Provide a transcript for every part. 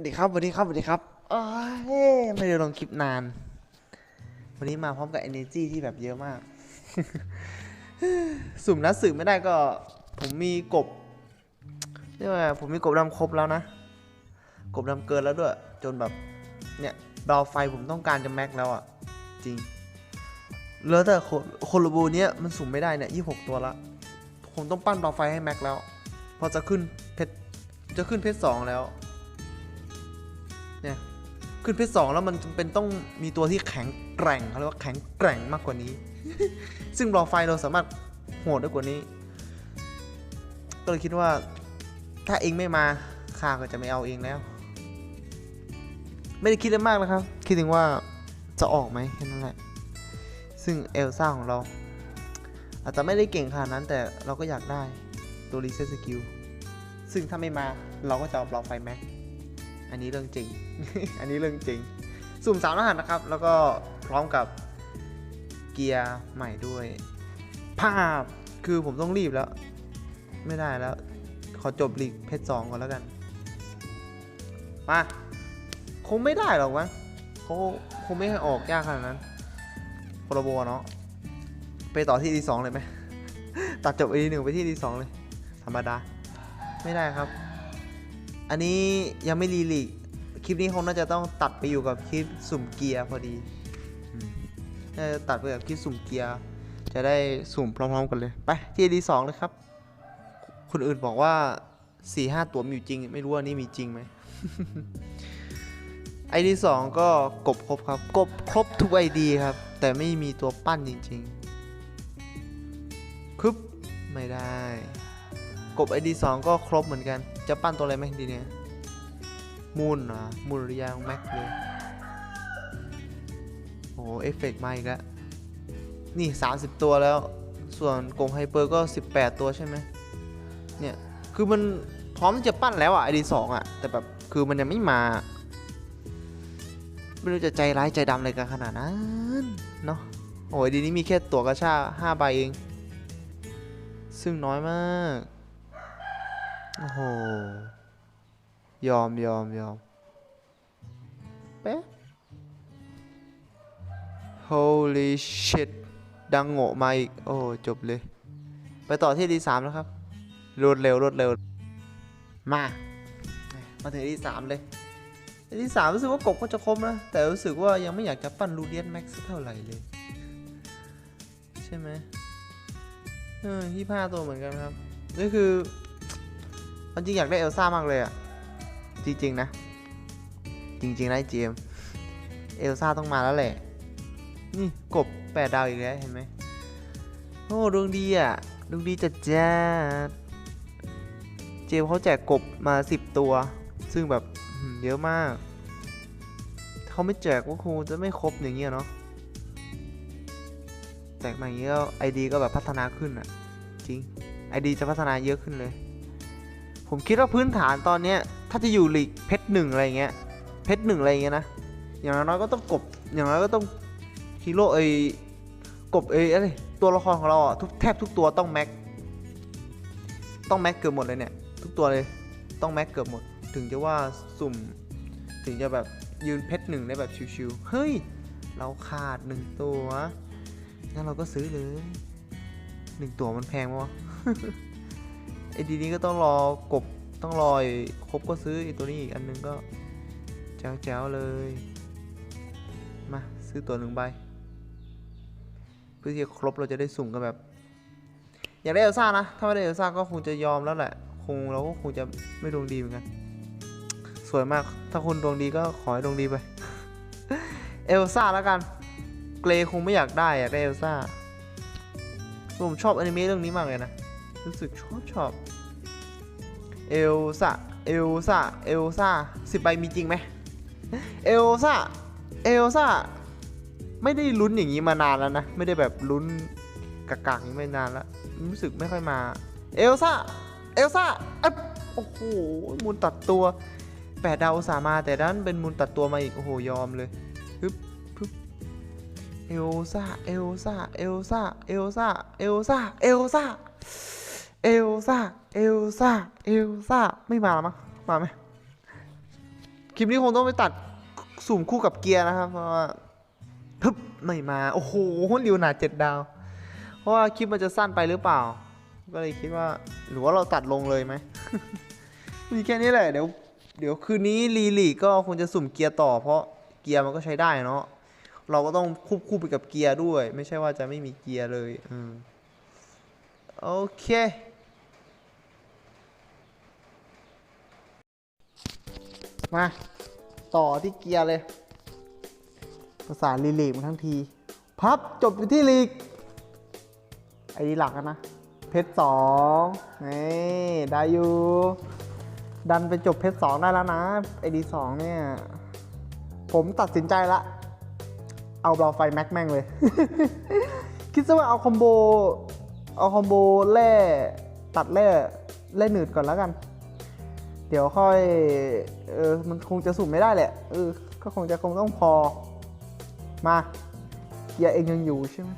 วัสดีครับสวัสดีครับสวัสดีครับเอ้ยไม่ได้ลงคลิปนาน วันนี้มาพร้อมกับ energy ที่แบบเยอะมาก สุ่มนัดสื่อไม่ได้ก็ ผมมีกบเรียกว่าไงผมมีกบดำครบแล้วนะ กบดำเกินแล้วด้วย จนแบบเนี่ยดาวไฟผมต้องการจะแม็กแล้วอะ จริงเหลือแต่โคโคโลบูเนี้ยมันสุ่มไม่ได้เนี่ยยี่หกตัวละ ผมต้องปั้นดาวไฟให้แม็กแล้ว พอจะขึ้นเพชรจะขึ้นเพชรสองแล้ว ขึ้นเพชรสองแล้วมันจำเป็นต้องมีตัวที่แข็งแกร่งเขาเรียกว่าแข็งแกร่งมากกว่านี้ ซึ่งรอไฟเราสามารถโหดได้กว่านี้ ก็เลยคิดว่า ถ้าเองไม่มาข้าก็จะไม่เอาเองแล้ว ไม่ได้คิดอะไรมากนะครับ คิดถึงว่าจะออกไหมแค่นั้นแหละ ซึ่งเอลซ่าของเรา อาจจะไม่ได้เก่งขนาดนั้นแต่เราก็อยากได้ตัวรีเซ็ตสกิลซึ่งถ้าไม่มาเราก็จะเอาบล็อกไฟแม็ก อันนี้เรื่องจริง อันนี้เรื่องจริง สุ่มสามรหัสนะครับ แล้วก็พร้อมกับเกียร์ใหม่ด้วย ภาพคือผมต้องรีบแล้ว ไม่ได้แล้ว ขอจบลีกเพชรสองก่อนแล้วกัน มาคงไม่ได้หรอกวะเขาคงไม่ให้ออกยากขนาดนั้นโคโรโบเนาะไปต่อที่ดีสองเลยไหมตัดจบอีหนึ่งไปที่ดีสองเลย ธรรมดา ไม่ได้ครับ อันนี้ยังไม่รีลีกคลิปนี้คงน่าจะต้องตัดไปอยู่กับคลิปสุ่มเกียร์พอดีอืมน่าจะตัดไปกับคลิปสุ่มเกียร์จะได้สุ่มพร้อมๆกันเลย ไปที่ดีสองเลยครับ คนอื่นบอกว่า4ี่ห้าตัวมีอยู่จริง ไม่รู้ว่านี่มีจริงไหมไอดีสองก็กบครบครับกบครบทุกไอดีครับ แต่ไม่มีตัวปั้นจริงๆคึบไม่ได้ กบไอดีสองก็ครบเหมือนกัน จะปั้นตัวอะไรไหมดีเนี่ยมูนอะมูนหรือยังแม็กเลยโอ้เอฟเฟกต์มาอีกแล้วนี่ 30 ตัวแล้ว ส่วนกงไฮเปอร์ก็ 18 ตัวใช่ไหมเนี่ย คือมันพร้อมที่จะปั้นแล้วอะไอดีสองอะ แต่แบบ คือมันยังไม่มา ไม่รู้จะใจร้ายใจดำอะไรกันขนาดนั้น เนาะโอ้ยดีนี้มีแค่ตั๋วกระชา5ใบเอง ซึ่งน้อยมาก โอ้โห ยอมยอมยอมเป๊ะ Holy shit ดังโง่มาอีก โอ้ จบเลย ไปต่อที่ดีสามแล้วครับ รวดเร็ว รวดเร็ว มา มาถึงที่สามเลยที่สามรู้สึกว่ากบก็จะครบนะ แต่รู้สึกว่ายังไม่อยากจะปั้นลูเดียนแม็กซ์เท่าไหร่เลย ใช่ไหมเออที่ผ้าตัวเหมือนกันครับ นี่คือ มันจริงอยากได้เอลซ่ามากเลยอะจริงๆนะ จริงๆนะเจมเอลซ่าต้องมาแล้วแหละ นี่กบแปดดาวอีกแล้วเห็นไหมโอ้ดวงดีอะดวงดีจัดจ้าเจมเขาแจกกบมาสิบตัว ซึ่งแบบเยอะมาก เขาไม่แจกก็คงจะไม่ครบอย่างเงี้ยเนาะแจกมาอย่างเงี้ยไอดีก็แบบพัฒนาขึ้นอะ จริงไอดีจะพัฒนาเยอะขึ้นเลย ผมคิดว่าพื้นฐานตอนเนี้ยถ้าจะอยู่ลีกเพชรหนึ่งอะไรเงี้ยเพชรหนึ่งอะไรเงี้ยนะอย่างน้อยก็ต้องกบอย่างน้อยก็ต้องฮีโร่เอ้กบเอ้อะไรตัวละครของเราอะทุกแทบทุกตัวต้องแม็กต้องแม็กเกือบหมดเลยเนี่ยทุกตัวเลยต้องแม็กเกือบหมด ถึงจะว่าสุ่ม ถึงจะแบบยืนเพชรหนึ่งได้แบบชิวๆเฮ้ย เราขาดหนึ่งตัวงั้นเราก็ซื้อเลยหนึ่งตัวมันแพงปะวะ ไอ้ดีนี้ก็ต้องรอกบต้องรอไอ้ครบก็ซื้อไอ้ตัวนี้อีกอันนึงก็แจ๋วๆเลย มาซื้อตัวหนึ่งใบเพื่อที่จะครบเราจะได้สุ่มกันแบบ อยากได้เอลซ่านะ ถ้าไม่ได้เอลซ่าก็คงจะยอมแล้วแหละ คงเราก็คงจะไม่ดวงดีเหมือนกัน สวยมาก ถ้าคุณดวงดีก็ขอให้ดวงดีไป เอลซ่าแล้วกัน เกรคงไม่อยากได้อยากได้เอลซ่าผมชอบอนิเมะเรื่องนี้มากเลยนะ รู้สึกชอบชอบเอลซ่าเอลซ่าเอลซ่าสิบใบมีจริงไหมเอลซ่าเอลซ่าไม่ได้ลุ้นอย่างนี้มานานแล้วนะ ไม่ได้แบบลุ้นกากๆอย่างนี้มานานแล้ว รู้สึกไม่ค่อยมา เอลซ่าเอลซ่าเอ๊ะโอ้โหมูลตัดตัวแปดดาวสามาแต่ด้านเป็นมูลตัดตัวมาอีก โอ้โห ยอมเลยปึ๊บปึ๊บเอลซ่าเอลซ่าเอลซ่าเอลซ่าเอลซ่าเอลซ่า เอลซ่า เอลซ่า เอลซ่า ไม่มาหรอมั้ง มาไหม คลิปนี้คงต้องไปตัดสุ่มคู่กับเกียร์นะครับเพราะว่าฮึบไม่มา โอ้โหริวหนาเจ็ดดาว เพราะว่าคลิปมันจะสั้นไปหรือเปล่า ก็เลยคิดว่า หรือว่าเราตัดลงเลยไหม มีแค่นี้แหละ เดี๋ยว เดี๋ยวคืนนี้รีลีกก็คงจะสุ่มเกียร์ต่อ เพราะเกียร์มันก็ใช้ได้เนาะ เราก็ต้องควบคู่ไปกับเกียร์ด้วย ไม่ใช่ว่าจะไม่มีเกียร์เลย อืมโอเค มา ต่อที่เกียร์เลย ภาษาลีลีกมาทั้งที พับจบอยู่ที่ลีก ไอ้ดีหลักนะ เพชรสองนี่ได้อยู่ดันไปจบเพชรสองได้แล้วนะไอดีสองเนี่ย ผมตัดสินใจละ เอาเราไฟแม็กแม่งเลย คิดซะว่าเอาคอมโบ เอาคอมโบแร่ตัดแร่แร่หนืดก่อนแล้วกัน เดี๋ยวค่อยเออมันคงจะสุ่มไม่ได้แหละเออก็คงจะคงต้องพอ มาเกียร์เองยังอยู่ใช่ไหม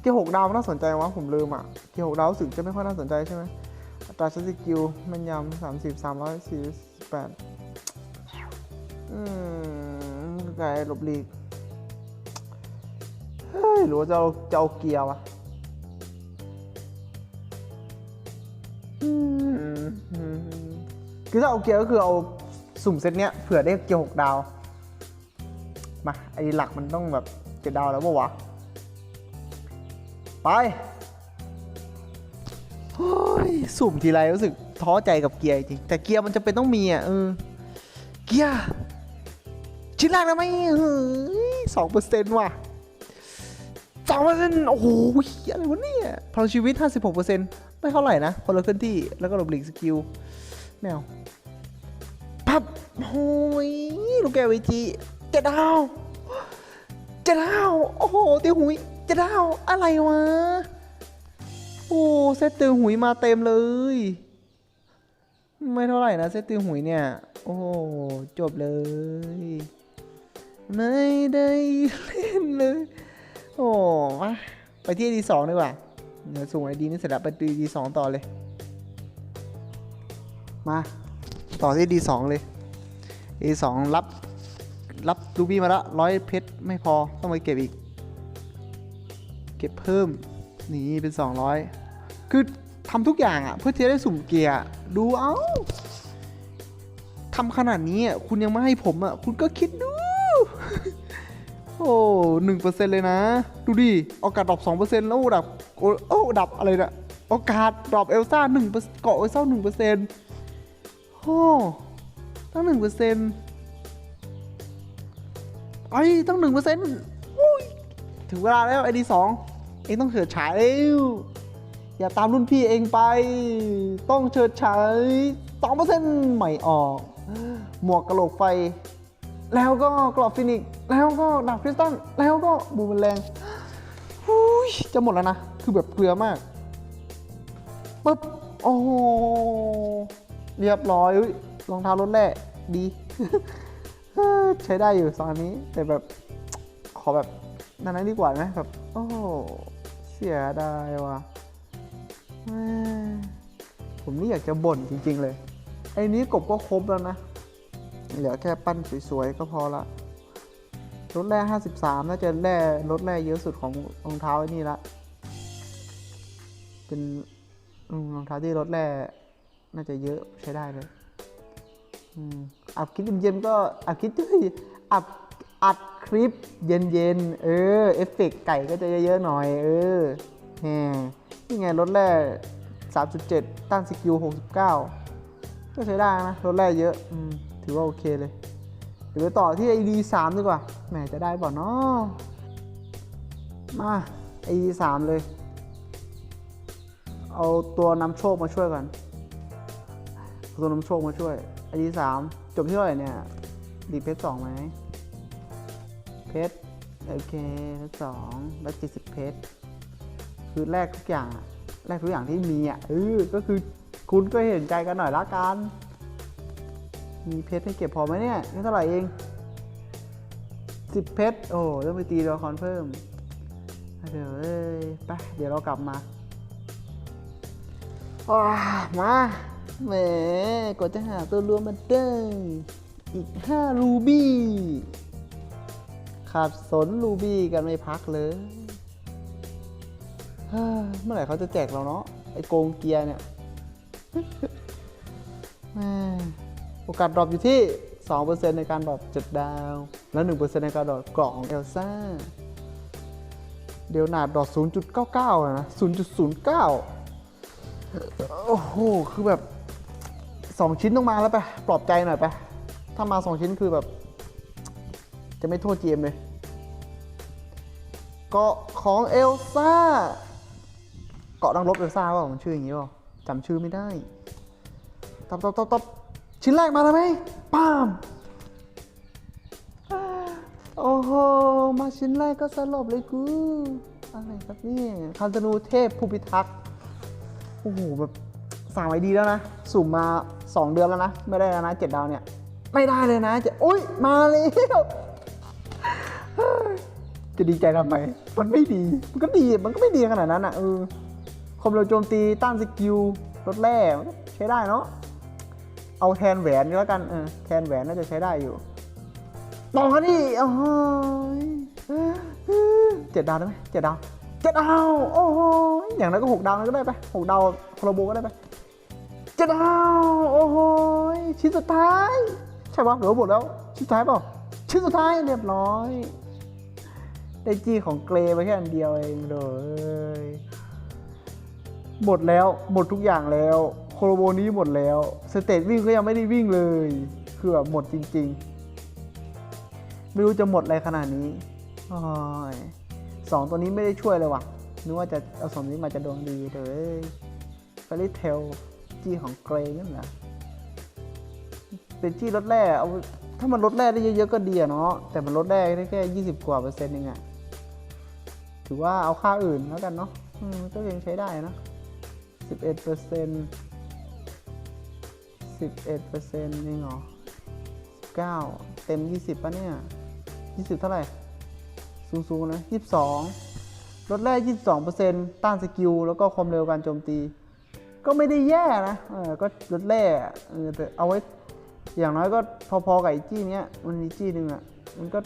เกียร์หกดาวน่าสนใจวะผมลืมอะเกียร์หกดาวสึกจะไม่ค่อยน่าสนใจใช่ไหมอัตราชสกิลมันยำสามสิบสามร้อยสี่สิบแปดอืมไกลหลบหลีกเฮ้ยหรือว่าจะเอาจะเอาเกียร์วะอืม คือถ้าเอาเกียร์ก็คือเอาสุ่มเซตเนี้ยเผื่อได้เกียร์หกดาว มาไอ้หลักมันต้องแบบเจ็ดดาวแล้วปะวะ ไปเฮ้ยสุ่มทีไรรู้สึกท้อใจกับเกียร์จริงแต่เกียร์มันจะเป็นต้องมีอะเออเกียร์ชิ้นแรกนะไหมสองเปอร์เซ็นต์ว่ะสองเปอร์เซ็นต์โอ้โหอะไรวะเนี่ยพลังชีวิต 56เปอร์เซ็นต์ไม่เท่าไหร่นะคนละเคลื่อนที่แล้วก็หลบหลีกสกิลแมว พับโอ้ยลูกแกววีจีเจ็ดดาวเจ็ดดาวโอ้โหเตียวหุยเจ็ดดาวอะไรวะโอ้เซตเตียวหุยมาเต็มเลย ไม่เท่าไหร่นะเซตเตียวหุยเนี่ย โอ้โหจบเลย ไม่ได้เล่นเลย โอ้มาไปที่ดีสองดีกว่าเดี๋ยวส่งไอดีนี่เสร็จแล้วไปดีสองต่อเลย มา ต่อที่ดีสองเลยดีสองรับ รับรูบี้มาละร้อยเพชรไม่พอต้องไปเก็บอีก เก็บเพิ่ม นี่เป็น 200 คือทำทุกอย่างอะ เพื่อที่จะได้สุ่มเกียร์ดูเอาทำขนาดนี้อะคุณยังไม่ให้ผมอะ คุณก็คิดดู โอ้หนึ่งเปอร์เซ็นต์เลยนะ ดูดิโอกาสดรอปสองเปอร์เซ็นต์แล้วดับโอ้โอ้ดับอะไรนะโอกาสดรอปเอลซ่าหนึ่งเกาะเอลซ่าหนึ่งเปอร์เซ็นต์ โอ้ตั้งหนึ่งเปอร์เซ็นต์ไอ้ตั้งหนึ่งเปอร์เซ็นต์ถึงเวลาแล้วไอดีสองเองต้องเฉิดฉายแล้วอย่าตามรุ่นพี่เองไป ต้องเฉิดฉายสองเปอร์เซ็นต์ใหม่ออก หมวกกระโหลกไฟ แล้วก็กรอบฟินิก แล้วก็ดาบคริสตัลแล้วก็บูมแมลงหุยจะหมดแล้วนะ คือแบบเกลือมากปึ๊บโอ้ เรียบร้อยรองเท้ารถแร่ดีใช้ได้อยู่สองอันนี้ แต่แบบขอแบบนั้นดีกว่าไหมแบบโอ้เสียดายว่ะผมนี่อยากจะบ่นจริง ๆ เลย ไอ้นี้กบก็ครบแล้วนะ เหลือแค่ปั้นสวย ๆ ก็พอละรถแร่ 53 น่าจะแร่รถแร่เยอะสุดของรองเท้าไอ้นี่ละ เป็นรองเท้าที่รถแร่ น่าจะเยอะใช้ได้เลยอัดคลิปเย็นๆก็อัดคลิปด้วยอัดอัดคลิปเย็นๆเออเอฟเฟกต์ไก่ก็จะเยอะๆหน่อย เออแหมนี่ไงรถแร่3.7ต้านสกิล69 ก็ใช้ได้นะ รถแร่เยอะอถือว่าโอเคเลยเดี๋ยวไปต่อที่ ID 3ดีกว่าแหมจะได้เปล่าเนาะมา ID 3เลย เอาตัวนำโชคมาช่วยก่อน ตัวนำโชคมาช่วย ID 3จบที่เท่าไหร่เนี่ย ดีเพชรสองไหม เพชรโอเคเพชรสองแล้วเจ็ดสิบเพชรคือแลกทุกอย่างอะแลกทุกอย่างที่มีอะเออก็คือคุณก็เห็นใจกันหน่อยละกัน มีเพชรให้เก็บพอไหมเนี่ยเท่าไหร่เองสิบเพชรโอ้ต้องไปตีตัวละครเพิ่มเดี๋ยวเอ้ยไปเดี๋ยวเรากลับมาอ้ามา แหมกว่าจะหาตัวรวมมาได้ อีกห้ารูบี้ขาดสนรูบี้กันไม่พักเลยเมื่อไหร่เขาจะแจกเราเนาะไอโกงเกียร์เนี่ยโอกาสดรอปอยู่ที่ 2%ในการดรอปจุดดาว และ1%ในการดรอปกล่องของเอลซ่า เดี๋ยวหนาดดรอป0.99อะนะ0.09 โอ้โห คือแบบ 2ชิ้นต้องมาแล้วไปปลอบใจหน่อยไป ถ้ามา2ชิ้นคือแบบ จะไม่โทษเจมเลยเกาะของเอลซ่า เกาะนังรบเอลซ่าเปล่ามันชื่ออย่างนี้เปล่าจำชื่อไม่ได้ตบตบตบตบชิ้นแรกมาแล้วไหมป้ามโอ้โห มาชิ้นแรกก็สลบเลยกู อะไรครับนี่คันธนูเทพผู้พิทักษ์ โอ้โห แบบสามไอดีแล้วนะ สุ่มมา 2 เดือนแล้วนะ ไม่ได้แล้วนะเจ็ดดาวเนี่ย ไม่ได้เลยนะจะอุ้ยมาแล้วจะดีใจทำไม มันไม่ดี มันก็ดี มันก็ไม่ดีขนาดนั้นอะเออความเร็วโจมตีต้านสกิลลดแร่ใช้ได้เนาะ เอาแทนแหวนก็แล้วกันเออแทนแหวนน่าจะใช้ได้อยู่ต่อกันดิโอ้โหเจ็ดดาวได้ไหมเจ็ดดาวเจ็ดดาว โอ้โหอย่างนั้นก็หกดาวก็ได้ไปหกดาวโคโลโบก็ได้ไป จ็ดาวโอ้โหชิ้นสุดท้าย ใช่ปะหรือว่าหมดแล้ว ชิ้นสุดท้ายเปล่าชิ้นสุดท้ายเรียบร้อยได้จี้ของเกรไปแค่อันเดียวเองเลยหมดแล้วหมดทุกอย่างแล้ว โคโลโบนี้หมดแล้ว สเตจวิ่งก็ยังไม่ได้วิ่งเลย คือแบบหมดจริง ๆ ไม่รู้จะหมดอะไรขนาดนี้อสองตัวนี้ไม่ได้ช่วยเลยว่ะนึกว่าจะเอาสองนี้มาจะดวงดีเลยฟาริเทล จี้ของเกรนั่นแหละเป็นจี้ลดแร่เอาถ้ามันลดแร่ได้เยอะๆก็ดีอะเนาะแต่มันลดแร่ได้แค่ยี่สิบกว่าเปอร์เซ็นต์เองอะถือว่าเอาค่าอื่นแล้วกันเนาะอืมก็ยังใช้ได้นะสิบเอ็ดเปอร์เซ็นต์สิบเอ็ดเปอร์เซ็นต์เองเหรอเก้าเต็มยี่สิบป่ะเนี่ยยี่สิบเท่าไหร่สูงๆนะยี่สิบสองลดแร่ยี่สิบสองเปอร์เซ็นต์ต้านสกิลแล้วก็ความเร็วการโจมตี ก็ไม่ได้แย่นะเออก็ลดแร่เออแต่เอาไว้อย่างน้อยก็พอๆกับไอ้จี้เนี้ยมันมีจี้หนึ่งอะมันก็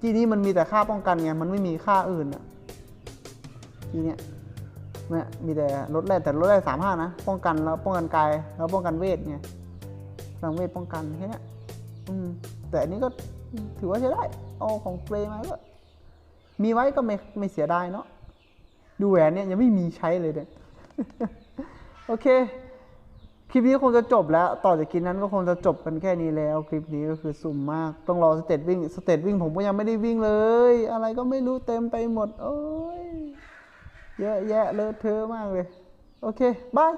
จี้นี้มันมีแต่ค่าป้องกันไงมันไม่มีค่าอื่นอะจี้เนี้ยเนี่ยมีแต่ลดแร่แต่ลดแร่สามห้านะป้องกันแล้วป้องกันกายแล้วป้องกันเวทไงพลังเวทป้องกันแค่นี้อืมแต่อันนี้ก็ถือว่าใช้ได้เอาของเปรมาก็มีไว้ก็ไม่ไม่เสียดายเนาะดูแหวนเนี่ยยังไม่มีใช้เลยเนี่ย โอเค คลิปนี้คงจะจบแล้ว ต่อจากคลิปนั้นก็คงจะจบกันแค่นี้แล้ว คลิปนี้ก็คือสุ่มมาก ต้องรอสเตตวิ่ง สเตตวิ่งผมก็ยังไม่ได้วิ่งเลย อะไรก็ไม่รู้เต็มไปหมด โอ้ย เยอะแยะเลอะเทอะมากเลย โอเค บาย